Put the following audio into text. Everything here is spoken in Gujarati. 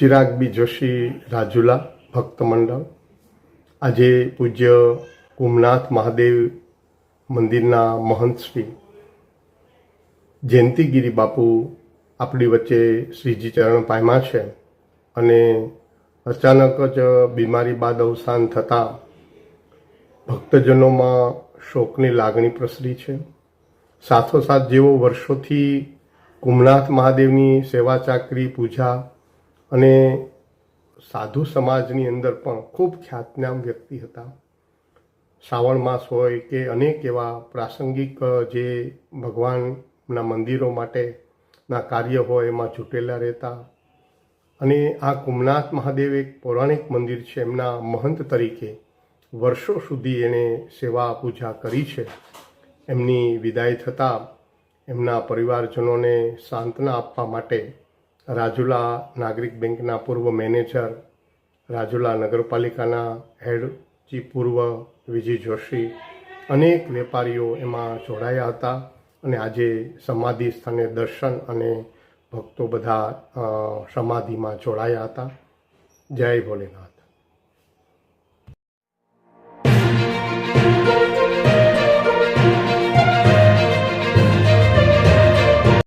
ચિરાગ બી જોશી રાજુલા ભક્ત મંડળ. આજે પૂજ્ય કુમનાથ મહાદેવ મંદિરના મહંત શ્રી જયંતિગીરી બાપુ આપણી વચ્ચે શ્રીજી ચરણ પામ્યા છે અને અચાનક જ બીમારી બાદ અવસાન થતાં ભક્તજનોમાં શોકની લાગણી પ્રસરી છે. સાથોસાથ જેઓ વર્ષોથી કુમનાથ મહાદેવની સેવા ચાકરી, પૂજા અને સાધુ સમાજની અંદર પણ ખૂબ ખ્યાતનામ વ્યક્તિ હતા. શ્રાવણ માસ હોય કે અનેક એવા પ્રાસંગિક જે ભગવાનના મંદિરો માટેના કાર્ય હોય એમાં છૂટેલા રહેતા. અને આ કુમનાથ મહાદેવ એક પૌરાણિક મંદિર છે, એમના મહંત તરીકે વર્ષો સુધી એણે સેવા પૂજા કરી છે. એમની વિદાય થતાં એમના પરિવારજનોને સાંત્વના આપવા માટે રાજુલા નાગરિક બેંકના પૂર્વ મેનેજર, રાજુલા નગરપાલિકાના હેડ ચીફ પૂર્વ વિજય જોશી, અનેક વેપારીઓ એમાં જોડાયા હતા અને આજે સમાધિ સ્થાને દર્શન અને ભક્તો બધા સમાધિમાં જોડાયા હતા. જય ભોલેનાથ.